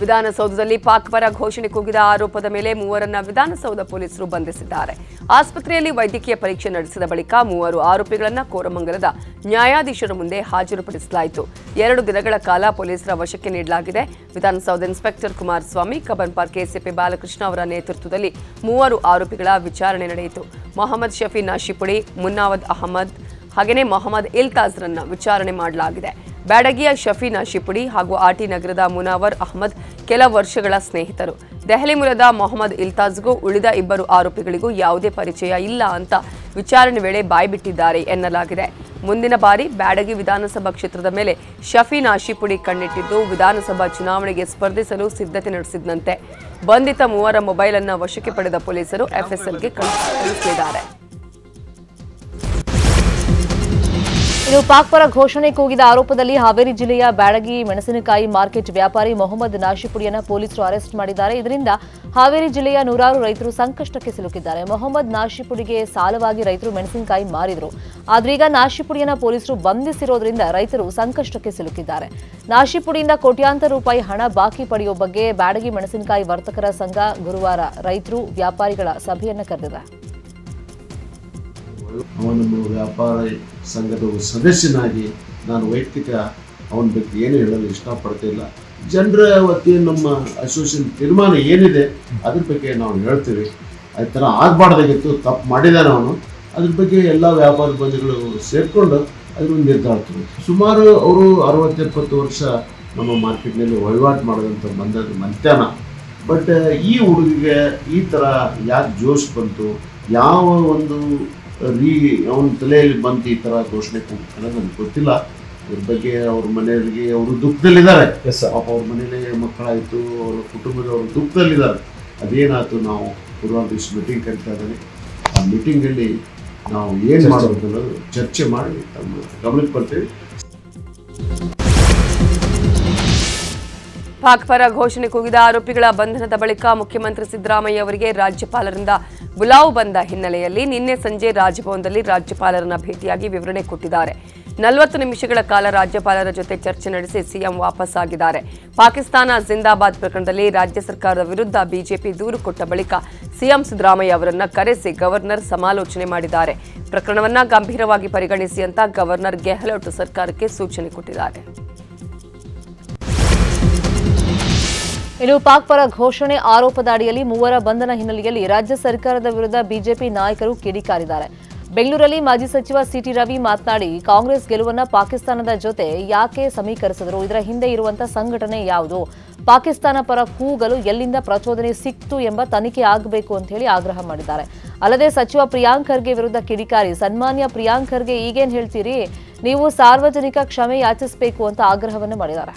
ವಿಧಾನಸೌಧದಲ್ಲಿ ಪಾಕ್ ಪರ ಘೋಷಣೆ ಕೂಗಿದ ಆರೋಪದ ಮೇಲೆ ಮೂವರನ್ನ ವಿಧಾನಸೌಧ ಪೊಲೀಸರು ಬಂಧಿಸಿದ್ದಾರೆ. ಆಸ್ಪತ್ರೆಯಲ್ಲಿ ವೈದ್ಯಕೀಯ ಪರೀಕ್ಷೆ ನಡೆಸಿದ ಬಳಿಕ ಮೂವರು ಆರೋಪಿಗಳನ್ನ ಕೋರಮಂಗಲದ ನ್ಯಾಯಾಧೀಶರ ಮುಂದೆ ಹಾಜರುಪಡಿಸಲಾಯಿತು. ಎರಡು ದಿನಗಳ ಕಾಲ ಪೊಲೀಸರ ವಶಕ್ಕೆ ನೀಡಲಾಗಿದೆ. Vidhana Soudha inspector Kumaraswamy Cubbon Park ACP Balakrishna ಅವರ ನೇತೃತ್ವದಲ್ಲಿ ಮೂವರು ಆರೋಪಿಗಳ ವಿಚಾರಣೆ ನಡೆಯಿತು. ಮೊಹಮ್ಮದ್ ಶಫಿ ನಾಶಿಪುಡಿ, ಮುನ್ನಾವದ್ ಅಹಮದ್ ಹಾಗೆಯೇ ಮೊಹಮ್ಮದ್ ಇಲ್ತಾಜ್ರನ್ನ ವಿಚಾರಣೆ ಮಾಡಲಾಗಿದೆ. ಬ್ಯಾಡಗಿಯ ಶಫೀನಾ ಶಿಪುಡಿ ಹಾಗೂ ಆಟಿ ನಗರದ ಮುನಾವರ್ ಅಹಮದ್ ಕೆಲ ವರ್ಷಗಳ ಸ್ನೇಹಿತರು. ದೆಹಲಿ ಮೂಲದ ಮೊಹಮ್ಮದ್ ಇಲ್ತಾಜ್ಗೂ ಉಳಿದ ಇಬ್ಬರು ಆರೋಪಿಗಳಿಗೂ ಯಾವುದೇ ಪರಿಚಯ ಇಲ್ಲ ಅಂತ ವಿಚಾರಣೆ ವೇಳೆ ಬಾಯ್ಬಿಟ್ಟಿದ್ದಾರೆ ಎನ್ನಲಾಗಿದೆ. ಮುಂದಿನ ಬಾರಿ ಬ್ಯಾಡಗಿ ವಿಧಾನಸಭಾ ಕ್ಷೇತ್ರದ ಮೇಲೆ ಶಫೀನ್ ನಾಶಿಪುಡಿ ಕಣ್ಣಿಟ್ಟಿದ್ದು ವಿಧಾನಸಭಾ ಚುನಾವಣೆಗೆ ಸ್ಪರ್ಧಿಸಲು ಸಿದ್ಧತೆ ನಡೆಸಿದಂತೆ ಬಂಧಿತ ಮೂವರ ಮೊಬೈಲ್ ಅನ್ನು ವಶಕ್ಕೆ ಪಡೆದ ಪೊಲೀಸರು ಎಫ್ಎಸ್ಎಲ್ಗೆ ಕಳುಹಿಸಿದ್ದಾರೆ. ಇನ್ನು ಪಾಕ್ ಪರ ಘೋಷಣೆ ಕೂಗಿದ ಆರೋಪದಲ್ಲಿ ಹಾವೇರಿ ಜಿಲ್ಲೆಯ ಬ್ಯಾಡಗಿ ಮೆಣಸಿನಕಾಯಿ ಮಾರ್ಕೆಟ್ ವ್ಯಾಪಾರಿ ಮೊಹಮ್ಮದ್ ನಾಶಿಪುಡಿಯನ್ನ ಪೊಲೀಸರು ಅರೆಸ್ಟ್ ಮಾಡಿದ್ದಾರೆ. ಇದರಿಂದ ಹಾವೇರಿ ಜಿಲ್ಲೆಯ ನೂರಾರು ರೈತರು ಸಂಕಷ್ಟಕ್ಕೆ ಸಿಲುಕಿದ್ದಾರೆ. ಮೊಹಮ್ಮದ್ ನಾಶಿಪುಡಿಗೆ ಸಾಲವಾಗಿ ರೈತರು ಮೆಣಸಿನಕಾಯಿ ಮಾರಿದ್ರು. ಆದ್ರೀಗ ನಾಶಿಪುಡಿಯನ್ನ ಪೊಲೀಸರು ಬಂಧಿಸಿರೋದ್ರಿಂದ ರೈತರು ಸಂಕಷ್ಟಕ್ಕೆ ಸಿಲುಕಿದ್ದಾರೆ. ನಾಶಿಪುಡಿಯಿಂದ ಕೋಟ್ಯಾಂತರ ರೂಪಾಯಿ ಹಣ ಬಾಕಿ ಪಡೆಯುವ ಬಗ್ಗೆ ಬ್ಯಾಡಗಿ ಮೆಣಸಿನಕಾಯಿ ವರ್ತಕರ ಸಂಘ ಗುರುವಾರ ರೈತರು ವ್ಯಾಪಾರಿಗಳ ಸಭೆಯನ್ನ ಕರೆದಿದೆ. ಅವನನ್ನು ವ್ಯಾಪಾರ ಸಂಘದ ಸದಸ್ಯನಾಗಿ ನಾನು ವೈಯಕ್ತಿಕ ಅವನ ಬಗ್ಗೆ ಏನು ಹೇಳಲು ಇಷ್ಟಪಡ್ತಿಲ್ಲ ಜನರ ವತಿಯಿಂದ ನಮ್ಮ ಅಸೋಸಿಯೇಷನ್ ತೀರ್ಮಾನ ಏನಿದೆ, ಅದ್ರ ಬಗ್ಗೆ ನಾವು ಹೇಳ್ತೀವಿ. ಆ ಥರ ಆಗಬಾರ್ದಾಗಿತ್ತು ತಪ್ಪು ಮಾಡಿದ್ದಾನೆ ಅವನು. ಅದ್ರ ಬಗ್ಗೆ ಎಲ್ಲ ವ್ಯಾಪಾರ ಬಂಧುಗಳು ಸೇರಿಕೊಂಡು ಅದ್ರ ಒಂದು ನಿರ್ಧಾರ ಸುಮಾರು ಅವರು ಅರವತ್ತೆಪ್ಪತ್ತು ವರ್ಷ ನಮ್ಮ ಮಾರ್ಕೆಟ್ನಲ್ಲಿ ವಹಿವಾಟು ಮಾಡೋದಂತ ಬಂದದ್ದು ಮಂತ್ಯಾನ ಬಟ್, ಈ ಹುಡುಗಿಗೆ ಈ ಥರ ಯಾಕೆ ಜೋಶ್ ಬಂತು? ಯಾವ ಒಂದು ರೀ ಅವನ ತಲೆಯಲ್ಲಿ ಬಂತು ಈ ಥರ ಘೋಷಣೆ ಅನ್ನೋದು ನನಗೆ ಗೊತ್ತಿಲ್ಲ. ಇದ್ರ ಬಗ್ಗೆ ಅವ್ರ ಮನೆಯವರಿಗೆ ಅವರು ದುಃಖದಲ್ಲಿದ್ದಾರೆ. ಪಾಪ ಅವ್ರ ಮನೇಲಿ ಮಕ್ಕಳಾಯಿತು ಅವ್ರ ಕುಟುಂಬದವರು ದುಃಖದಲ್ಲಿದ್ದಾರೆ. ಅದೇನಾಯ್ತು ನಾವು ಗುರುವಾರ ದಿವಸ ಮೀಟಿಂಗ್ ಕರಿತಾ ಇದ್ದಾರೆ ಆ ಮೀಟಿಂಗಲ್ಲಿ ನಾವು ಏನು ಮಾಡಬೇಕು ಅನ್ನೋದು ಚರ್ಚೆ ಮಾಡಿ ತಮ್ಮ ಗಮನಕ್ಕೆ ಬರ್ತೀವಿ. ಪಾಕ್ ಪರ ಘೋಷಣೆ ಕೂಗಿದ ಆರೋಪಿಗಳ ಬಂಧನದ ಬಳಿಕ ಮುಖ್ಯಮಂತ್ರಿ ಸಿದ್ದರಾಮಯ್ಯ ಅವರಿಗೆ ರಾಜ್ಯಪಾಲರಿಂದ ಬುಲಾವ್ ಬಂದ ಹಿನ್ನೆಲೆಯಲ್ಲಿ ನಿನ್ನೆ ಸಂಜೆ ರಾಜಭವನದಲ್ಲಿ ರಾಜ್ಯಪಾಲರನ್ನ ಭೇಟಿಯಾಗಿ ವಿವರಣೆ ಕೊಟ್ಟಿದ್ದಾರೆ. ನಲವತ್ತು ನಿಮಿಷಗಳ ಕಾಲ ರಾಜ್ಯಪಾಲರ ಜೊತೆ ಚರ್ಚೆ ನಡೆಸಿ ಸಿಎಂ ವಾಪಸ್ ಆಗಿದ್ದಾರೆ. ಪಾಕಿಸ್ತಾನ ಜಿಂದಾಬಾದ್ ಪ್ರಕರಣದಲ್ಲಿ ರಾಜ್ಯ ಸರ್ಕಾರದ ವಿರುದ್ಧ ಬಿಜೆಪಿ ದೂರು ಕೊಟ್ಟ ಬಳಿಕ ಸಿಎಂ ಸಿದ್ದರಾಮಯ್ಯ ಅವರನ್ನ ಕರೆಸಿ ಗವರ್ನರ್ ಸಮಾಲೋಚನೆ ಮಾಡಿದ್ದಾರೆ. ಪ್ರಕರಣವನ್ನ ಗಂಭೀರವಾಗಿ ಪರಿಗಣಿಸಿ ಅಂತ ಗವರ್ನರ್ ಗೆಹ್ಲೋಟ್ ಸರ್ಕಾರಕ್ಕೆ ಸೂಚನೆ ಕೊಟ್ಟಿದ್ದಾರೆ. ಇನ್ನು ಪಾಕ್ ಪರ ಘೋಷಣೆ ಆರೋಪದ ಅಡಿಯಲ್ಲಿ ಮೂವರ ಬಂಧನ ಹಿನ್ನೆಲೆಯಲ್ಲಿ ರಾಜ್ಯ ಸರ್ಕಾರದ ವಿರುದ್ಧ ಬಿಜೆಪಿ ನಾಯಕರು ಕಿಡಿಕಾರಿದ್ದಾರೆ ಬೆಂಗಳೂರಲ್ಲಿ ಮಾಜಿ ಸಚಿವ ಸಿಟಿ ರವಿ ಮಾತನಾಡಿ, ಕಾಂಗ್ರೆಸ್ ಗೆಲುವನ್ನ ಪಾಕಿಸ್ತಾನದ ಜೊತೆ ಯಾಕೆ ಸಮೀಕರಿಸಿದರು? ಇದರ ಹಿಂದೆ ಇರುವಂತಹ ಸಂಘಟನೆ ಯಾವುದು? ಪಾಕಿಸ್ತಾನ ಪರ ಕೂಗಲು ಎಲ್ಲಿಂದ ಪ್ರಚೋದನೆ ಸಿಕ್ತು ಎಂಬ ತನಿಖೆ ಆಗಬೇಕು ಅಂತ ಹೇಳಿ ಆಗ್ರಹ ಮಾಡಿದ್ದಾರೆ. ಅಲ್ಲದೆ ಸಚಿವ ಪ್ರಿಯಾಂಕ್ ಖರ್ಗೆ ವಿರುದ್ಧ ಕಿಡಿಕಾರಿ ಸನ್ಮಾನ್ಯ ಪ್ರಿಯಾಂಕ್ ಖರ್ಗೆ ಈಗೇನು ಹೇಳ್ತೀರಿ? ನೀವು ಸಾರ್ವಜನಿಕ ಕ್ಷಮೆ ಯಾಚಿಸಬೇಕು ಅಂತ ಆಗ್ರಹವನ್ನು ಮಾಡಿದ್ದಾರೆ.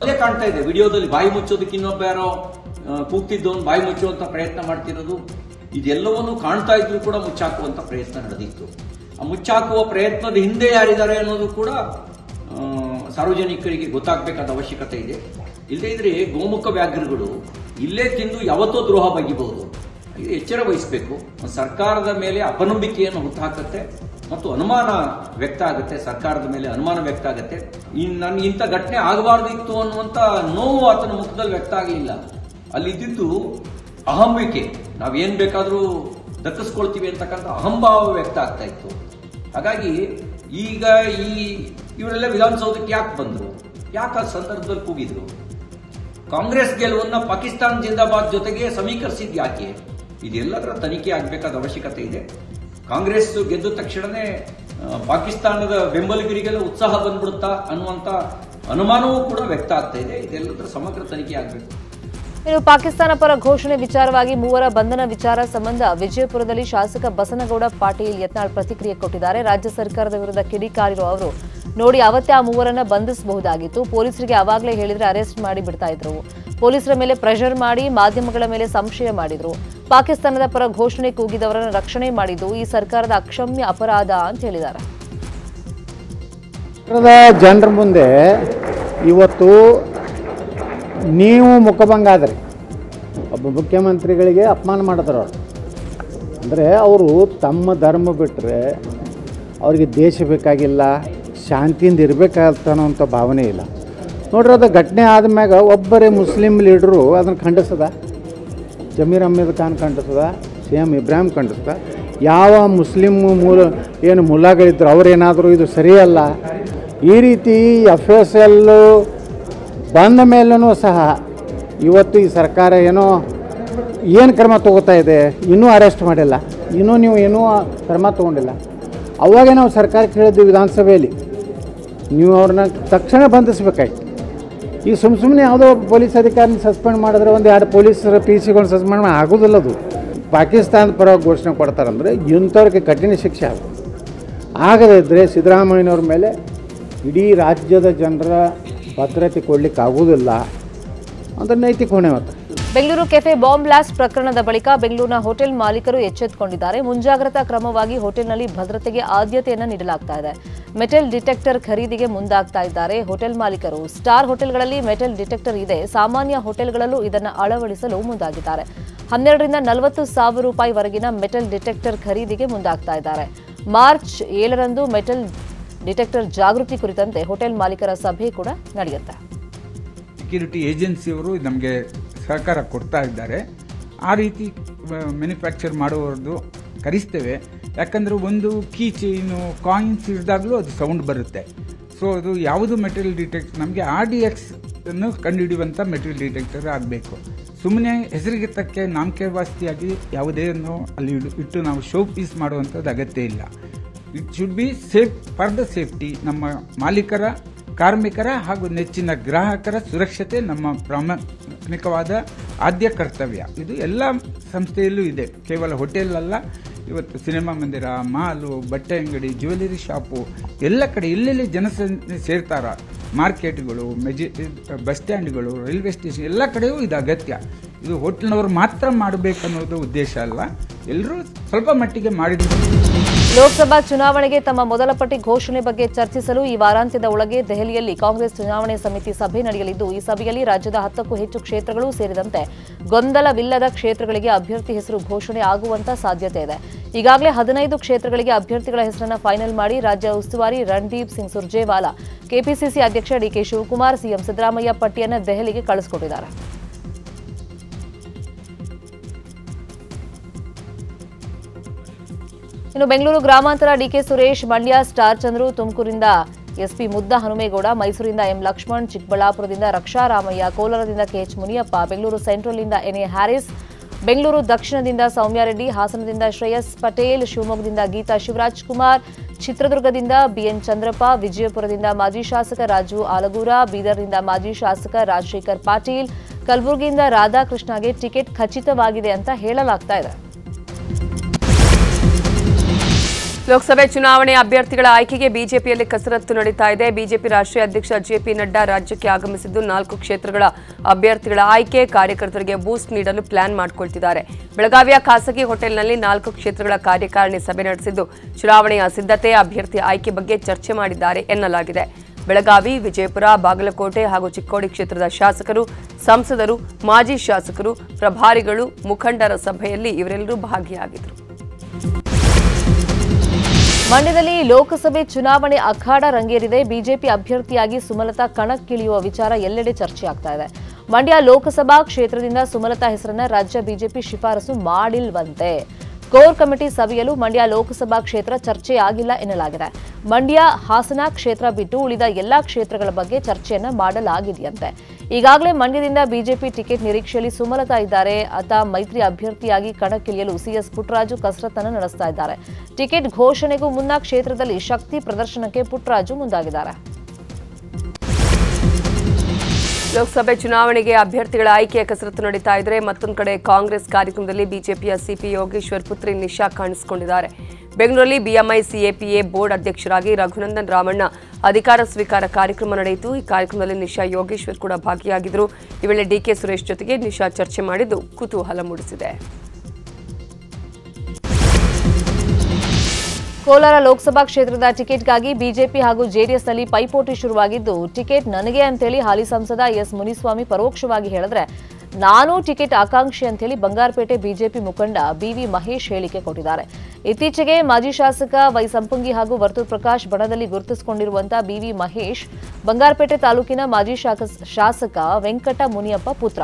ಅದೇ ಕಾಣ್ತಾ ಇದೆ. ವಿಡಿಯೋದಲ್ಲಿ ಬಾಯಿ ಮುಚ್ಚೋದಕ್ಕೆ ಇನ್ನೊಬ್ಬ ಯಾರೋ ಕೂಗ್ತಿದ್ದವನು ಬಾಯಿ ಮುಚ್ಚುವಂಥ ಪ್ರಯತ್ನ ಮಾಡ್ತಿರೋದು, ಇದೆಲ್ಲವನ್ನು ಕಾಣ್ತಾ ಇದ್ರು ಕೂಡ ಮುಚ್ಚಾಕುವಂತ ಪ್ರಯತ್ನ ನಡೆದಿತ್ತು. ಆ ಮುಚ್ಚಾಕುವ ಪ್ರಯತ್ನದ ಹಿಂದೆ ಯಾರಿದ್ದಾರೆ ಅನ್ನೋದು ಕೂಡ ಸಾರ್ವಜನಿಕರಿಗೆ ಗೊತ್ತಾಗಬೇಕಾದ ಅವಶ್ಯಕತೆ ಇದೆ. ಇಲ್ಲದೇ ಇದ್ರೆ ಗೋಮುಖ ವ್ಯಾಘ್ರಗಳು ಇಲ್ಲೇ ತಿಂದು ಯಾವತ್ತೋ ದ್ರೋಹ ಇದು ಎಚ್ಚರ ವಹಿಸಬೇಕು. ಸರ್ಕಾರದ ಮೇಲೆ ಅಪನಂಬಿಕೆಯನ್ನು ಹುಟ್ಟುಹಾಕತ್ತೆ ಮತ್ತು ಅನುಮಾನ ವ್ಯಕ್ತ ಆಗುತ್ತೆ, ಸರ್ಕಾರದ ಮೇಲೆ ಅನುಮಾನ ವ್ಯಕ್ತ ಆಗುತ್ತೆ. ಇನ್ನು ಇಂಥ ಘಟನೆ ಆಗಬಾರ್ದಿತ್ತು ಅನ್ನುವಂಥ ನೋವು ಆತನ ಮುಖದಲ್ಲಿ ವ್ಯಕ್ತ ಆಗಲಿಲ್ಲ. ಅಲ್ಲಿದ್ದಿದ್ದು ಅಹಂಬಿಕೆ ನಾವೇನು ಬೇಕಾದರೂ ದಕ್ಕಿಸ್ಕೊಳ್ತೀವಿ ಅಂತಕ್ಕಂಥ ಅಹಂಭಾವ ವ್ಯಕ್ತ ಆಗ್ತಾ ಇತ್ತು. ಹಾಗಾಗಿ ಈಗ ಈ ಇವರೆಲ್ಲ ವಿಧಾನಸೌಧಕ್ಕೆ ಯಾಕೆ ಬಂದರು? ಯಾಕೆ ಆ ಸಂದರ್ಭದಲ್ಲಿ ಕೂಗಿದ್ರು? ಕಾಂಗ್ರೆಸ್ ಗೆಲುವನ್ನು ಪಾಕಿಸ್ತಾನ ಜಿಂದಾಬಾದ್ ಜೊತೆಗೆ ಸಮೀಕರಿಸಿದ್ ಯಾಕೆ? ಇದೆಲ್ಲದರ ತನಿಖೆ ಆಗಬೇಕಾದ ಅವಶ್ಯಕತೆ ಇದೆ. ಕಾಂಗ್ರೆಸ್ ಗೆದ್ದ ತಕ್ಷಣನೇ ಪಾಕಿಸ್ತಾನದ ಬೆಂಬಲಿಗರಿಗೆಲ್ಲ ಉತ್ಸಾಹ ಬಂದ್ಬಿಡುತ್ತಾ ಅನ್ನುವಂತ ಅನುಮಾನವೂ ಕೂಡ ವ್ಯಕ್ತ ಆಗ್ತಾ ಇದೆ. ಇದೆಲ್ಲದರ ಸಮಗ್ರ ತನಿಖೆ ಆಗಬೇಕು. ಇನ್ನು ಪಾಕಿಸ್ತಾನ ಪರ ಘೋಷಣೆ ವಿಚಾರವಾಗಿ ಮೂವರ ಬಂಧನ ವಿಚಾರ ಸಂಬಂಧ ವಿಜಯಪುರದಲ್ಲಿ ಶಾಸಕ ಬಸನಗೌಡ ಪಾಟೀಲ್ ಯತ್ನಾಳ್ ಪ್ರತಿಕ್ರಿಯೆ ಕೊಟ್ಟಿದ್ದಾರೆ. ರಾಜ್ಯ ಸರ್ಕಾರದ ವಿರುದ್ಧ ಕಿಡಿಕಾರಿರುವ ಅವರು ನೋಡಿ ಅವತ್ತೇ ಆ ಮೂವರನ್ನ ಬಂಧಿಸಬಹುದಾಗಿತ್ತು. ಪೊಲೀಸರಿಗೆ ಅವಾಗಲೇ ಹೇಳಿದ್ರೆ ಅರೆಸ್ಟ್ ಮಾಡಿ ಬಿಡ್ತಾ ಇದ್ರು. ಪೊಲೀಸರ ಮೇಲೆ ಪ್ರೆಷರ್ ಮಾಡಿ, ಮಾಧ್ಯಮಗಳ ಮೇಲೆ ಸಂಶಯ ಮಾಡಿದ್ರು. ಪಾಕಿಸ್ತಾನದ ಪರ ಘೋಷಣೆ ಕೂಗಿದವರನ್ನು ರಕ್ಷಣೆ ಮಾಡಿದ್ದು ಈ ಸರ್ಕಾರದ ಅಕ್ಷಮ್ಯ ಅಪರಾಧ ಅಂತ ಹೇಳಿದ್ದಾರೆ. ಜನರ ಮುಂದೆ ಇವತ್ತು ನೀವು ಮುಖಭಂಗ ಆದ್ರಿ. ಒಬ್ಬ ಮುಖ್ಯಮಂತ್ರಿಗಳಿಗೆ ಅಪಮಾನ ಮಾಡಿದ್ರು ಅವರು. ಅಂದರೆ ಅವರು ತಮ್ಮ ಧರ್ಮ ಬಿಟ್ಟರೆ ಅವರಿಗೆ ದೇಶ ಬೇಕಾಗಿಲ್ಲ, ಶಾಂತಿಯಿಂದ ಇರಬೇಕಾಗ್ತಾನೋಂಥ ಭಾವನೆ ಇಲ್ಲ. ನೋಡ್ರಿ ಅದು ಘಟನೆ ಆದ್ಮ್ಯಾಗ ಒಬ್ಬರೇ ಮುಸ್ಲಿಂ ಲೀಡ್ರು ಅದನ್ನು ಖಂಡಿಸದ. ಜಮೀರ್ ಅಹ್ಮದ್ ಖಾನ್ ಕಂಡಿಸ್ತದ, ಸಿ ಎಂ ಇಬ್ರಾಹಿಂ ಖಂಡಿಸ್ದ ಯಾವ ಮುಸ್ಲಿಮ್ ಮೂಲ ಏನು ಮುಲ್ಲಾಗಳಿದ್ರು ಅವರೇನಾದರೂ ಇದು ಸರಿಯಲ್ಲ. ಈ ರೀತಿ ಎಫ್ ಎಸ್ ಎಲ್ಲು ಬಂದ ಮೇಲೂ ಸಹ ಇವತ್ತು ಈ ಸರ್ಕಾರ ಏನೋ, ಏನು ಕ್ರಮ ತಗೋತಾ ಇದೆ, ಇನ್ನೂ ಅರೆಸ್ಟ್ ಮಾಡಿಲ್ಲ. ಇನ್ನೂ ನೀವು ಏನೂ ಕ್ರಮ ತೊಗೊಂಡಿಲ್ಲ. ಅವಾಗೇ ನಾವು ಸರ್ಕಾರಕ್ಕೆ ಹೇಳಿದ್ವಿ ವಿಧಾನಸಭೆಯಲ್ಲಿ. ನೀವು ಅವ್ರನ್ನ ತಕ್ಷಣ ಬಂಧಿಸ್ಬೇಕಾಯ್ತು. ಈಗ ಸುಮ್ಮ ಸುಮ್ಮನೆ ಯಾವುದೋ ಪೊಲೀಸ್ ಅಧಿಕಾರಿನ ಸಸ್ಪೆಂಡ್ ಮಾಡಿದ್ರೆ ಒಂದು ಎರಡು ಪೊಲೀಸರ ಪಿ ಸಿಗಳನ್ನ ಸಸ್ಪೆಂಡ್ ಮಾಡಿ ಆಗೋದಿಲ್ಲ ಅದು. ಪಾಕಿಸ್ತಾನದ ಪರವಾಗಿ ಘೋಷಣೆ ಕೊಡ್ತಾರಂದರೆ ಇಂಥವ್ರಿಗೆ ಕಠಿಣ ಶಿಕ್ಷೆ ಆಗುತ್ತೆ. ಆಗದೇ ಇದ್ದರೆ ಸಿದ್ದರಾಮಯ್ಯನವ್ರ ಮೇಲೆ ಇಡೀ ರಾಜ್ಯದ ಜನರ ಭದ್ರತೆ ಕೊಡ್ಲಿಕ್ಕೆ ಆಗೋದಿಲ್ಲ ಅಂತ ನೈತಿಕ ಹೊಣೆ ಹೊತ್ತು ಬೆಂಗಳೂರು ಕೆಫೆ ಬಾಂಬ್ ಬ್ಲಾಸ್ಟ್ ಪ್ರಕರಣದ ಬಳಿಕ ಬೆಂಗಳೂರಿನ ಹೋಟೆಲ್ ಮಾಲೀಕರು ಎಚ್ಚೆತ್ತುಕೊಂಡಿದ್ದಾರೆ ಮುಂಜಾಗ್ರತಾ ಕ್ರಮವಾಗಿ ಹೋಟೆಲ್ನಲ್ಲಿ ಭದ್ರತೆಗೆ ಆದ್ಯತೆಯನ್ನು ನೀಡಲಾಗ್ತಾ ಇದೆ. ಮೆಟಲ್ ಡಿಟೆಕ್ಟರ್ ಖರೀದಿಗೆ ಮುಂದಾಗ್ತಾ ಇದ್ದಾರೆ. ಹೋಟೆಲ್ ಮಾಲೀಕರು ಸ್ಟಾರ್ ಹೋಟೆಲ್ಗಳಲ್ಲಿ ಮೆಟಲ್ ಡಿಟೆಕ್ಟರ್ ಇದೆ. ಸಾಮಾನ್ಯ ಹೋಟೆಲ್ಗಳಲ್ಲೂ ಇದನ್ನು ಅಳವಡಿಸಲು ಮುಂದಾಗಿದ್ದಾರೆ. ಹನ್ನೆರಡರಿಂದ ನಲವತ್ತು ಸಾವಿರ ರೂಪಾಯಿವರೆಗಿನ ಮೆಟಲ್ ಡಿಟೆಕ್ಟರ್ ಖರೀದಿಗೆ ಮುಂದಾಗ್ತಾ ಇದ್ದಾರೆ. ಮಾರ್ಚ್ ಏಳರಂದು ಮೆಟಲ್ ಡಿಟೆಕ್ಟರ್ ಜಾಗೃತಿ ಕುರಿತಂತೆ ಹೋಟೆಲ್ ಮಾಲೀಕರ ಸಭೆ ಕೂಡ ನಡೆಯುತ್ತೆ. ಸೆಕ್ಯೂರಿಟಿ ಏಜೆನ್ಸಿಯವರು ನಮಗೆ ಸಹಕಾರ ಕೊಡ್ತಾ ಇದ್ದಾರೆ. ಆ ರೀತಿ ಮ್ಯಾನುಫ್ಯಾಕ್ಚರ್ ಮಾಡುವವ್ರದ್ದು ಕರೆಸ್ತೇವೆ. ಯಾಕಂದರೆ ಒಂದು ಕೀ ಚೈನು ಕಾಯಿನ್ಸ್ ಹಿಡಿದಾಗಲೂ ಅದು ಸೌಂಡ್ ಬರುತ್ತೆ. ಸೊ ಅದು ಯಾವುದು ಮೆಟೀರಿಯಲ್ ಡಿಟೆಕ್ಟ್ ನಮಗೆ ಆರ್ ಡಿ ಎಕ್ಸನ್ನು ಕಂಡುಹಿಡಿಯುವಂಥ ಮೆಟೀರಿಯಲ್ ಡಿಟೆಕ್ಟರ್ ಆಗಬೇಕು. ಸುಮ್ಮನೆ ಹೆಸರಿಗೆ ತಕ್ಕೆ ನಾಮಕೆ ವಾಸ್ತಿಯಾಗಿ ಯಾವುದೇನೋ ಅಲ್ಲಿ ಇಟ್ಟು ನಾವು ಶೋ ಪೀಸ್ ಮಾಡುವಂಥದ್ದು ಅಗತ್ಯ ಇಲ್ಲ. It should be safe for the safety ನಮ್ಮ ಮಾಲೀಕರ, ಕಾರ್ಮಿಕರ ಹಾಗೂ ನೆಚ್ಚಿನ ಗ್ರಾಹಕರ ಸುರಕ್ಷತೆ ನಮ್ಮ ಪ್ರಾಮಾಣಿಕವಾದ ಆದ್ಯ ಕರ್ತವ್ಯ. ಇದು ಎಲ್ಲ ಸಂಸ್ಥೆಯಲ್ಲೂ ಇದೆ. ಕೇವಲ ಹೋಟೆಲ್ ಅಲ್ಲ ಇವತ್ತು ಸಿನಿಮಾ ಮಂದಿರ, ಮಾಲು, ಬಟ್ಟೆ ಅಂಗಡಿ, ಜ್ಯುವೆಲರಿ ಶಾಪು, ಎಲ್ಲ ಕಡೆ ಎಲ್ಲೆಲ್ಲಿ ಜನ ಸೇರ್ತಾರ. ಮಾರ್ಕೆಟ್ಗಳು, ಮೆಜಿ, ಬಸ್ ಸ್ಟ್ಯಾಂಡ್ಗಳು, ರೈಲ್ವೆ ಸ್ಟೇಷನ್, ಎಲ್ಲ ಕಡೆಯೂ ಇದು ಅಗತ್ಯ. ಇದು ಹೋಟೆಲ್ನವರು ಮಾತ್ರ ಮಾಡಬೇಕನ್ನೋದು ಉದ್ದೇಶ ಅಲ್ಲ. ಎಲ್ಲರೂ ಸ್ವಲ್ಪ ಮಟ್ಟಿಗೆ ಮಾಡಿದ್ರು. ಲೋಕಸಭಾ ಚುನಾವಣೆಗೆ ತಮ್ಮ ಮೊದಲ ಪಟ್ಟಿ ಘೋಷಣೆ ಬಗ್ಗೆ ಚರ್ಚಿಸಲು ಈ ವಾರಾಂತ್ಯದ ಒಳಗೆ ದೆಹಲಿಯಲ್ಲಿ ಕಾಂಗ್ರೆಸ್ ಚುನಾವಣೆ ಸಮಿತಿ ಸಭೆ ನಡೆಯಲಿದ್ದು, ಈ ಸಭೆಯಲ್ಲಿ ರಾಜ್ಯದ ಹತ್ತಕ್ಕೂ ಹೆಚ್ಚು ಕ್ಷೇತ್ರಗಳು ಸೇರಿದಂತೆ ಗೊಂದಲವಿಲ್ಲದ ಕ್ಷೇತ್ರಗಳಿಗೆ ಅಭ್ಯರ್ಥಿ ಹೆಸರು ಘೋಷಣೆ ಆಗುವಂತ ಸಾಧ್ಯತೆ ಇದೆ. ಈಗಾಗಲೇ ಹದಿನೈದು ಕ್ಷೇತ್ರಗಳಿಗೆ ಅಭ್ಯರ್ಥಿಗಳ ಹೆಸರನ್ನು ಫೈನಲ್ ಮಾಡಿ ರಾಜ್ಯ ಉಸ್ತುವಾರಿ ರಣದೀಪ್ ಸಿಂಗ್ ಸುರ್ಜೇವಾಲಾ, ಕೆಪಿಸಿಸಿ ಅಧ್ಯಕ್ಷ ಡಿಕೆ ಶಿವಕುಮಾರ್, ಸಿಎಂ ಸಿದ್ದರಾಮಯ್ಯ ಪಟ್ಟಿಯನ್ನು ದೆಹಲಿಗೆ ಕಳಿಸಿಕೊಟ್ಟಿದ್ದಾರೆ. ಇನ್ನು ಬೆಂಗಳೂರು ಗ್ರಾಮಾಂತರ ಡಿಕೆ ಸುರೇಶ್, ಮಂಡ್ಯ ಸ್ಟಾರ್ ಚಂದ್ರು, ತುಮಕೂರಿಂದ ಎಸ್ಪಿ ಮುದ್ದ ಹನುಮೇಗೌಡ, ಮೈಸೂರಿಂದ ಎಂ ಲಕ್ಷ್ಮಣ್, ಚಿಕ್ಕಬಳ್ಳಾಪುರದಿಂದ ರಕ್ಷಾರಾಮಯ್ಯ, ಕೋಲಾರದಿಂದ ಕೆಎಚ್ ಮುನಿಯಪ್ಪ, ಬೆಂಗಳೂರು ಸೆಂಟ್ರಲ್ನಿಂದ ಎನ್ಎ ಹ್ಯಾರಿಸ್, ಬೆಂಗಳೂರು ದಕ್ಷಿಣದಿಂದ ಸೌಮ್ಯಾರೆಡ್ಡಿ ಹಾಸನದಿಂದ ಶ್ರೇಯಸ್ ಪಟೇಲ್, ಶಿವಮೊಗ್ಗದಿಂದ ಗೀತಾ ಶಿವರಾಜ್ ಕುಮಾರ್, ಚಿತ್ರದುರ್ಗದಿಂದ ಬಿಎನ್ ಚಂದ್ರಪ್ಪ, ವಿಜಯಪುರದಿಂದ ಮಾಜಿ ಶಾಸಕ ರಾಜು ಆಲಗೂರ, ಬೀದರ್ನಿಂದ ಮಾಜಿ ಶಾಸಕ ರಾಜಶೇಖರ್ ಪಾಟೀಲ್, ಕಲಬುರಗಿಯಿಂದ ರಾಧಾಕೃಷ್ಣಗೆ ಟಿಕೆಟ್ ಖಚಿತವಾಗಿದೆ ಅಂತ ಹೇಳಲಾಗ್ತಾ ಇದೆ. ಲೋಕಸಭೆ ಚುನಾವಣೆ ಅಭ್ಯರ್ಥಿಗಳ ಆಯ್ಕೆಗೆ ಬಿಜೆಪಿಯಲ್ಲಿ ಕಸರತ್ತು ನಡೀತಾ ಇದೆ. ಬಿಜೆಪಿ ರಾಷ್ಟ್ರೀಯ ಅಧ್ಯಕ್ಷ ಜೆಪಿ ನಡ್ಡಾ ರಾಜ್ಯಕ್ಕೆ ಆಗಮಿಸಿದ್ದು ನಾಲ್ಕು ಕ್ಷೇತ್ರಗಳ ಅಭ್ಯರ್ಥಿಗಳ ಆಯ್ಕೆ. ಕಾರ್ಯಕರ್ತರಿಗೆ ಬೂಸ್ಟ್ ನೀಡಲು ಪ್ಲಾನ್ ಮಾಡಿಕೊಳ್ತಿದ್ದಾರೆ. ಬೆಳಗಾವಿಯ ಖಾಸಗಿ ಹೋಟೆಲ್ನಲ್ಲಿ ನಾಲ್ಕು ಕ್ಷೇತ್ರಗಳ ಕಾರ್ಯಕಾರಿಣಿ ಸಭೆ ನಡೆಸಿದ್ದು, ಚುನಾವಣೆಯ ಸಿದ್ಧತೆ, ಅಭ್ಯರ್ಥಿ ಆಯ್ಕೆ ಬಗ್ಗೆ ಚರ್ಚೆ ಮಾಡಿದ್ದಾರೆ ಎನ್ನಲಾಗಿದೆ. ಬೆಳಗಾವಿ, ವಿಜಯಪುರ, ಬಾಗಲಕೋಟೆ ಹಾಗೂ ಚಿಕ್ಕೋಡಿ ಕ್ಷೇತ್ರದ ಶಾಸಕರು, ಸಂಸದರು, ಮಾಜಿ ಶಾಸಕರು, ಪ್ರಭಾರಿಗಳು, ಮುಖಂಡರ ಸಭೆಯಲ್ಲಿ ಇವರೆಲ್ಲರೂ ಭಾಗಿಯಾಗಿದ್ದರು. ಮಂಡ್ಯದಲ್ಲಿ ಲೋಕಸಭೆ ಚುನಾವಣೆ ಅಖಾಡ ರಂಗೇರಿದೆ. ಬಿಜೆಪಿ ಅಭ್ಯರ್ಥಿಯಾಗಿ ಸುಮಲತಾ ಕಣಕ್ಕಿಳಿಯುವ ವಿಚಾರ ಎಲ್ಲೆಡೆ ಚರ್ಚೆಯಾಗ್ತಾ ಇದೆ. ಮಂಡ್ಯ ಲೋಕಸಭಾ ಕ್ಷೇತ್ರದಿಂದ ಸುಮಲತಾ ಹೆಸರನ್ನ ರಾಜ್ಯ ಬಿಜೆಪಿ ಶಿಫಾರಸು ಮಾಡಿಲ್ವಂತೆ. ಕೋರ್ ಕಮಿಟಿ ಸಭೆಯಲ್ಲೂ ಮಂಡ್ಯ ಲೋಕಸಭಾ ಕ್ಷೇತ್ರ ಚರ್ಚೆಯಾಗಿಲ್ಲ ಎನ್ನಲಾಗಿದೆ. ಮಂಡ್ಯ ಹಾಸನ ಕ್ಷೇತ್ರ ಬಿಟ್ಟು ಉಳಿದ ಎಲ್ಲಾ ಕ್ಷೇತ್ರಗಳ ಬಗ್ಗೆ ಚರ್ಚೆಯನ್ನ ಮಾಡಲಾಗಿದೆಯಂತೆ. ಈಗಾಗಲೇ ಮಂಡ್ಯದಿಂದ ಬಿಜೆಪಿ ಟಿಕೆಟ್ ನಿರೀಕ್ಷೆಯಲ್ಲಿ ಸುಮಲತಾ ಇದ್ದಾರೆ. ಆತ ಮೈತ್ರಿ ಅಭ್ಯರ್ಥಿಯಾಗಿ ಕಣಕ್ಕಿಳಿಯಲು ಸಿಎಸ್ ಪುಟ್ಟರಾಜು ಕಸರತ್ತನ್ನು ನಡೆಸ್ತಾ ಇದ್ದಾರೆ. ಟಿಕೆಟ್ ಘೋಷಣೆಗೂ ಮುನ್ನ ಕ್ಷೇತ್ರದಲ್ಲಿ ಶಕ್ತಿ ಪ್ರದರ್ಶನಕ್ಕೆ ಪುಟ್ಟರಾಜು ಮುಂದಾಗಿದ್ದಾರೆ. ಲೋಕಸಭೆ ಚುನಾವಣೆಗೆ ಅಭ್ಯರ್ಥಿಗಳ ಆಯ್ಕೆಯ ಕಸರತ್ತು ನಡೀತಾ ಇದ್ರೆ ಮತ್ತೊಂದು ಕಡೆ ಕಾಂಗ್ರೆಸ್ ಕಾರ್ಯಕ್ರಮದಲ್ಲಿ ಬಿಜೆಪಿಯ ಸಿಪಿ ಯೋಗೇಶ್ವರ್ ಪುತ್ರಿ ನಿಶಾ ಕಾಣಿಸಿಕೊಂಡಿದ್ದಾರೆ. ಬೆಂಗಳೂರಲ್ಲಿ ಬಿಎಂಐ ಸಿಎಪಿಎ ಬೋರ್ಡ್ ಅಧ್ಯಕ್ಷರಾಗಿ ರಘುನಂದನ್ ರಾಮಣ್ಣ ಅಧಿಕಾರ ಸ್ವೀಕಾರ ಕಾರ್ಯಕ್ರಮ ನಡೆಯಿತು. ಈ ಕಾರ್ಯಕ್ರಮದಲ್ಲಿ ನಿಶಾ ಯೋಗೇಶ್ವರ್ ಕೂಡ ಭಾಗಿಯಾಗಿದ್ದರು. ಈ ವೇಳೆ ಡಿಕೆ ಸುರೇಶ್ ಜೊತೆಗೆ ನಿಶಾ ಚರ್ಚೆ ಮಾಡಿದ್ದು ಕುತೂಹಲ ಮೂಡಿಸಿದೆ. ಕೋಲಾರ ಲೋಕಸಭಾ ಕ್ಷೇತ್ರದ ಟಿಕೆಟ್ಗಾಗಿ ಬಿಜೆಪಿ ಹಾಗೂ ಜೆಡಿಎಸ್ನಲ್ಲಿ ಪೈಪೋಟಿ ಶುರುವಾಗಿದ್ದು, ಟಿಕೆಟ್ ನನಗೆ ಅಂತೇಳಿ ಹಾಲಿ ಸಂಸದ ಎಸ್ ಮುನಿಸ್ವಾಮಿ ಪರೋಕ್ಷವಾಗಿ ಹೇಳಿದ್ರೆ, ನಾನು ಟಿಕೆಟ್ ಆಕಾಂಕ್ಷಿ ಅಂತೇಳಿ ಬಂಗಾರಪೇಟೆ ಬಿಜೆಪಿ ಮುಖಂಡ ಬಿವಿ ಮಹೇಶ್ ಹೇಳಿಕೆ ಕೊಟ್ಟಿದ್ದಾರೆ. ಇತ್ತೀಚೆಗೆ ಮಾಜಿ ಶಾಸಕ ವೈ ಸಂಪುಂಗಿ ಹಾಗೂ ವರ್ತೂರ್ ಪ್ರಕಾಶ್ ಬಣದಲ್ಲಿ ಗುರುತಿಸಿಕೊಂಡಿರುವಂತಹ ಬಿವಿ ಮಹೇಶ್, ಬಂಗಾರಪೇಟೆ ತಾಲೂಕಿನ ಮಾಜಿ ಶಾಸಕ ವೆಂಕಟ ಮುನಿಯಪ್ಪ ಪುತ್ರ.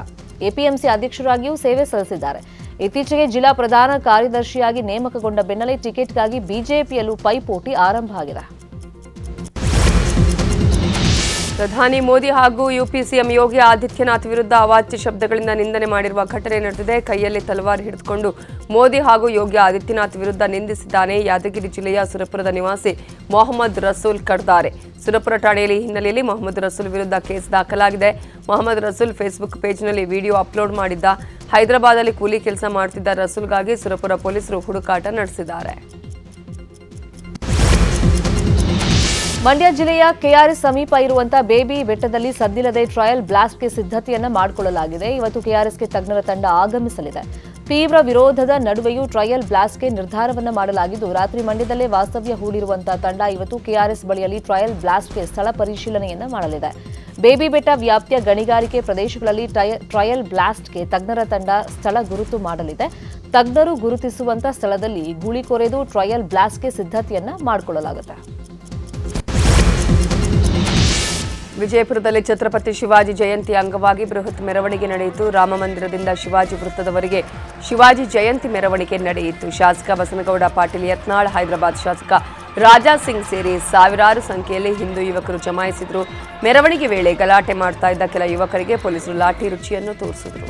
ಎಪಿಎಂಸಿ ಅಧ್ಯಕ್ಷರಾಗಿಯೂ ಸೇವೆ ಸಲ್ಲಿಸಿದ್ದಾರೆ. ಇತ್ತೀಚೆಗೆ ಜಿಲ್ಲಾ ಪ್ರಧಾನ ಕಾರ್ಯದರ್ಶಿಯಾಗಿ ನೇಮಕಗೊಂಡ ಬೆನ್ನಲ್ಲೇ ಟಿಕೆಟ್ಗಾಗಿ ಬಿಜೆಪಿಯಲ್ಲೂ ಪೈಪೋಟಿ ಆರಂಭ ಆಗಿದೆ. ಪ್ರಧಾನಿ ಮೋದಿ ಹಾಗೂ ಯುಪಿ ಸಿಎಂ ಯೋಗಿ ಆದಿತ್ಯನಾಥ್ ವಿರುದ್ಧ ಅವಾಚ್ಯ ಶಬ್ದಗಳಿಂದ ನಿಂದನೆ ಮಾಡಿರುವ ಘಟನೆ ನಡೆದಿದೆ. ಕೈಯಲ್ಲಿ ತಲವಾರು ಹಿಡಿದುಕೊಂಡು ಮೋದಿ ಹಾಗೂ ಯೋಗಿ ಆದಿತ್ಯನಾಥ್ ವಿರುದ್ಧ ನಿಂದಿಸಿದ್ದಾನೆ. ಯಾದಗಿರಿ ಜಿಲ್ಲೆಯ ಸುರಪುರದ ನಿವಾಸಿ ಮೊಹಮ್ಮದ್ ರಸೂಲ್ ಕಡ್ದಾರೆ. ಸುರಪುರ ಠಾಣೆಯಲ್ಲಿ ಹಿನ್ನೆಲೆಯಲ್ಲಿ ಮೊಹಮ್ಮದ್ ರಸೂಲ್ ವಿರುದ್ಧ ಕೇಸ್ ದಾಖಲಾಗಿದೆ. ಮೊಹಮ್ಮದ್ ರಸೂಲ್ ಫೇಸ್ಬುಕ್ ಪೇಜ್ನಲ್ಲಿ ವಿಡಿಯೋ ಅಪ್ಲೋಡ್ ಮಾಡಿದ್ದ. ಹೈದರಾಬಾದಲ್ಲಿ ಕೂಲಿ ಕೆಲಸ ಮಾಡುತ್ತಿದ್ದ ರಸೂಲ್ಗಾಗಿ ಸುರಪುರ ಪೊಲೀಸರು ಹುಡುಕಾಟ ನಡೆಸಿದ್ದಾರೆ. ಮಂಡ್ಯ ಜಿಲ್ಲೆಯ ಕೆಆರ್ಎಸ್ ಸಮೀಪ ಇರುವಂತಹ ಬೇಬಿ ಬೆಟ್ಟದಲ್ಲಿ ಸದ್ದಿಲ್ಲದೆ ಟ್ರಯಲ್ ಬ್ಲಾಸ್ಟ್ಗೆ ಸಿದ್ಧತೆಯನ್ನು ಮಾಡಿಕೊಳ್ಳಲಾಗಿದೆ. ಇವತ್ತು ಕೆಆರ್ಎಸ್ಗೆ ತಜ್ಞರ ತಂಡ ಆಗಮಿಸಲಿದೆ. ತೀವ್ರ ವಿರೋಧದ ನಡುವೆಯೂ ಟ್ರಯಲ್ ಬ್ಲಾಸ್ಟ್ಗೆ ನಿರ್ಧಾರವನ್ನು ಮಾಡಲಾಗಿದ್ದು, ರಾತ್ರಿ ಮಂಡ್ಯದಲ್ಲೇ ವಾಸ್ತವ್ಯ ಹೂಡಿರುವಂತಹ ತಂಡ ಇವತ್ತು ಕೆಆರ್ಎಸ್ ಬಳಿಯಲ್ಲಿ ಟ್ರಯಲ್ ಬ್ಲಾಸ್ಟ್ಗೆ ಸ್ಥಳ ಪರಿಶೀಲನೆಯನ್ನು ಮಾಡಲಿದೆ. ಬೇಬಿ ಬೆಟ್ಟ ವ್ಯಾಪ್ತಿಯ ಗಣಿಗಾರಿಕೆ ಪ್ರದೇಶಗಳಲ್ಲಿ ಟ್ರಯಲ್ ಬ್ಲಾಸ್ಟ್ಗೆ ತಜ್ಞರ ತಂಡ ಸ್ಥಳ ಗುರುತು ಮಾಡಲಿದೆ. ತಜ್ಞರು ಗುರುತಿಸುವಂತಹ ಸ್ಥಳದಲ್ಲಿ ಗುಳಿ ಕೊರೆದು ಟ್ರಯಲ್ ಬ್ಲಾಸ್ಟ್ಗೆ ಸಿದ್ಧತೆಯನ್ನು ಮಾಡಿಕೊಳ್ಳಲಾಗುತ್ತೆ. ವಿಜಯಪುರದಲ್ಲಿ ಛತ್ರಪತಿ ಶಿವಾಜಿ ಜಯಂತಿ ಅಂಗವಾಗಿ ಬೃಹತ್ ಮೆರವಣಿಗೆ ನಡೆಯಿತು. ರಾಮಮಂದಿರದಿಂದ ಶಿವಾಜಿ ವೃತ್ತದವರೆಗೆ ಶಿವಾಜಿ ಜಯಂತಿ ಮೆರವಣಿಗೆ ನಡೆಯಿತು. ಶಾಸಕ ಬಸನಗೌಡ, ಪಾಟೀಲ್ ಯತ್ನಾಳ್, ಹೈದರಾಬಾದ್ ಶಾಸಕ ರಾಜಾ ಸಿಂಗ್ ಸೇರಿ ಸಾವಿರಾರು ಸಂಖ್ಯೆಯಲ್ಲಿ ಹಿಂದೂ ಯುವಕರು ಜಮಾಯಿಸಿದ್ರು. ಮೆರವಣಿಗೆ ವೇಳೆ ಗಲಾಟೆ ಮಾಡ್ತಾ ಇದ್ದ ಕೆಲ ಯುವಕರಿಗೆ ಪೊಲೀಸರು ಲಾಠಿ ರುಚಿಯನ್ನು ತೋರಿಸಿದ್ರು.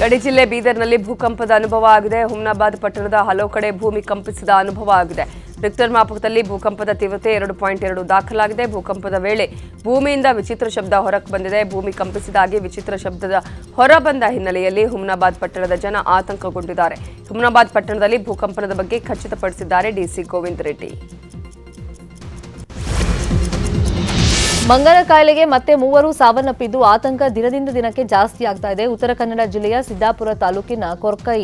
ಗಡಿ ಜಿಲ್ಲೆ ಬೀದರ್ನಲ್ಲಿ ಭೂಕಂಪದ ಅನುಭವ ಆಗಿದೆ. ಹುಮ್ನಾಬಾದ್ ಪಟ್ಟಣದ ಹಲವು ಕಡೆ ಭೂಮಿ ಕಂಪಿಸಿದ ಅನುಭವ ಆಗಿದೆ. ರಿಕ್ಟರ್ ಮಾಪಕದಲ್ಲಿ ಭೂಕಂಪದ ತೀವ್ರತೆ ಎರಡು ಪಾಯಿಂಟ್ ಎರಡು ದಾಖಲಾಗಿದೆ. ಭೂಕಂಪದ ವೇಳೆ ಭೂಮಿಯಿಂದ ವಿಚಿತ್ರ ಶಬ್ದ ಹೊರಕ್ಕೆ ಬಂದಿದೆ. ಭೂಮಿ ಕಂಪಿಸಿದಾಗಿ ವಿಚಿತ್ರ ಶಬ್ದದ ಹೊರಬಂದ ಹಿನ್ನೆಲೆಯಲ್ಲಿ ಹುಮ್ನಾಬಾದ್ ಪಟ್ಟಣದ ಜನ ಆತಂಕಗೊಂಡಿದ್ದಾರೆ. ಹುಮ್ನಾಬಾದ್ ಪಟ್ಟಣದಲ್ಲಿ ಭೂಕಂಪನದ ಬಗ್ಗೆ ಖಚಿತಪಡಿಸಿದ್ದಾರೆ ಡಿಸಿ ಗೋವಿಂದ್ ರೆಡ್ಡಿ. ಮಂಗನ ಕಾಯಿಲೆಗೆ ಮತ್ತೆ ಮೂವರು ಸಾವನ್ನಪ್ಪಿದ್ದು ಆತಂಕ ದಿನದಿಂದ ದಿನಕ್ಕೆ ಜಾಸ್ತಿ ಆಗ್ತಾ ಇದೆ. ಉತ್ತರ ಕನ್ನಡ ಜಿಲ್ಲೆಯ ಸಿದ್ದಾಪುರ ತಾಲೂಕಿನ ಕೊರ್ಕೈ.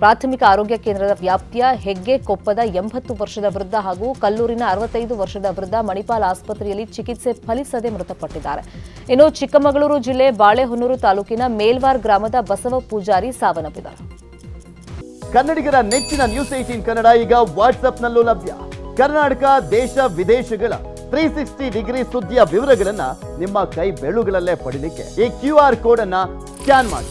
ಪ್ರಾಥಮಿಕ ಆರೋಗ್ಯ ಕೇಂದ್ರದ ವ್ಯಾಪ್ತಿಯ ಹೆಗ್ಗೆ ಕೊಪ್ಪದ ಎಂಬತ್ತು ವರ್ಷದ ವೃದ್ಧ ಹಾಗೂ ಕಲ್ಲೂರಿನ ಅರವತ್ತೈದು ವರ್ಷದ ವೃದ್ಧ ಮಣಿಪಾಲ್ ಆಸ್ಪತ್ರೆಯಲ್ಲಿ ಚಿಕಿತ್ಸೆ ಫಲಿಸದೆ ಮೃತಪಟ್ಟಿದ್ದಾರೆ. ಇನ್ನು ಚಿಕ್ಕಮಗಳೂರು ಜಿಲ್ಲೆ ಬಾಳೆಹೊನ್ನೂರು ತಾಲೂಕಿನ ಮೇಲ್ವಾರ್ ಗ್ರಾಮದ ಬಸವ ಪೂಜಾರಿ ಸಾವನ್ನಪ್ಪಿದ್ದಾರೆ. ಕನ್ನಡಿಗರ ನೆಚ್ಚಿನ ನ್ಯೂಸ್ ಏಟೀನ್ ಕನ್ನಡ ಈಗ ವಾಟ್ಸ್ಆಪ್ನಲ್ಲೂ ಲಭ್ಯ. ಕರ್ನಾಟಕ, ದೇಶ, ವಿದೇಶಗಳ ತ್ರೀ ಸಿಕ್ಸ್ಟಿ ಡಿಗ್ರಿ ಸುದ್ದಿಯ ವಿವರಗಳನ್ನ ನಿಮ್ಮ ಕೈ ಬೆಳುಗಳಲ್ಲೇ ಪಡೀಲಿಕ್ಕೆ ಈ ಕ್ಯೂ ಆರ್ ಕೋಡ್ ಅನ್ನ ಸ್ಕ್ಯಾನ್ ಮಾಡಿ.